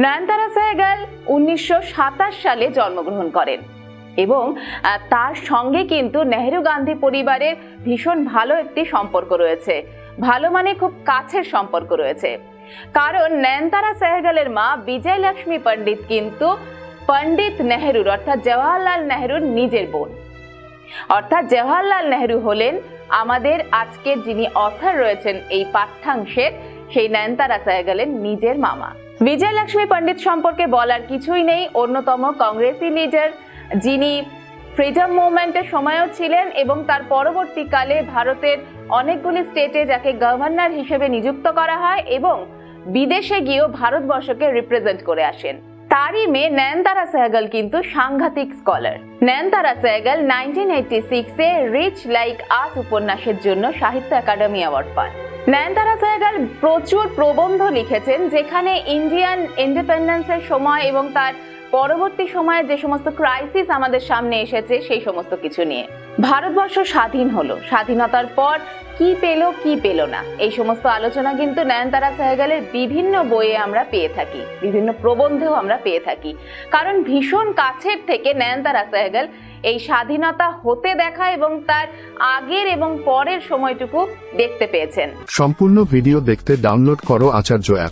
নয়নতারা সেহগাল উনিশশো সালে জন্মগ্রহণ করেন। এবং তার সঙ্গে কিন্তু নেহেরু গান্ধী পরিবারের ভীষণ ভালো একটি সম্পর্ক রয়েছে। ভালো মানে খুব কাছের সম্পর্ক রয়েছে। কারণ, নয়নতারা সেহগালের মা বিজয় লক্ষ্মী পণ্ডিত কিন্তু পণ্ডিত নেহরুর, অর্থাৎ জওয়াহরলাল নেহরুর নিজের বোন। অর্থাৎ জওয়াহরলাল নেহেরু হলেন আমাদের আজকের যিনি অথার রয়েছেন এই পাঠ্যাংশের, সেই নয়নতারা সেহগালের নিজের মামা। বিজয় লক্ষ্মী পণ্ডিত সম্পর্কে বলার কিছুই নেই। অন্যতম কংগ্রেসি লিডার যিনি ফ্রিডম মুভমেন্টের সময়ও ছিলেন এবং তার পরবর্তীকালে ভারতের অনেকগুলি স্টেটে যাকে গভর্নর হিসেবে নিযুক্ত করা হয় এবং বিদেশে গিয়েও ভারতবর্ষকে রিপ্রেজেন্ট করে আসেন। তারই মেয়ে নয়নতারা সেহগল কিন্তু সাংঘাতিক scholar Nayantara Sahgal nineteen eighty সিক্সে রিচ লাইক আস উপন্যাসের জন্য সাহিত্য একাডেমি অ্যাওয়ার্ড পান নয়নতারা সেহগল প্রচুর প্রবন্ধ লিখেছেন, যেখানে ইন্ডিয়ান ইন্ডিপেন্ডেন্সের সময় এবং তার পরবর্তী সময়ে যে সমস্ত ক্রাইসিস আমাদের সামনে এসেছে, সেই সমস্ত কিছু নিয়ে। ভারতবর্ষ স্বাধীন হলো। স্বাধীনতার পর কি পেল কি পেল না? এই সমস্ত আলোচনা কিন্তু নয়নতারা সেহগালের বিভিন্ন বইয়ে আমরা পেয়ে থাকি। বিভিন্ন প্রবন্ধেও আমরা পেয়ে থাকি। কারণ ভীষণ কাছের থেকে নয়নতারা সেহগাল এই স্বাধীনতা হতে দেখা এবং তার আগের এবং পরের সময়টুকু দেখতে পেয়েছেন। সম্পূর্ণ ভিডিও দেখতে ডাউনলোড করো আচার্য অ্যাপ।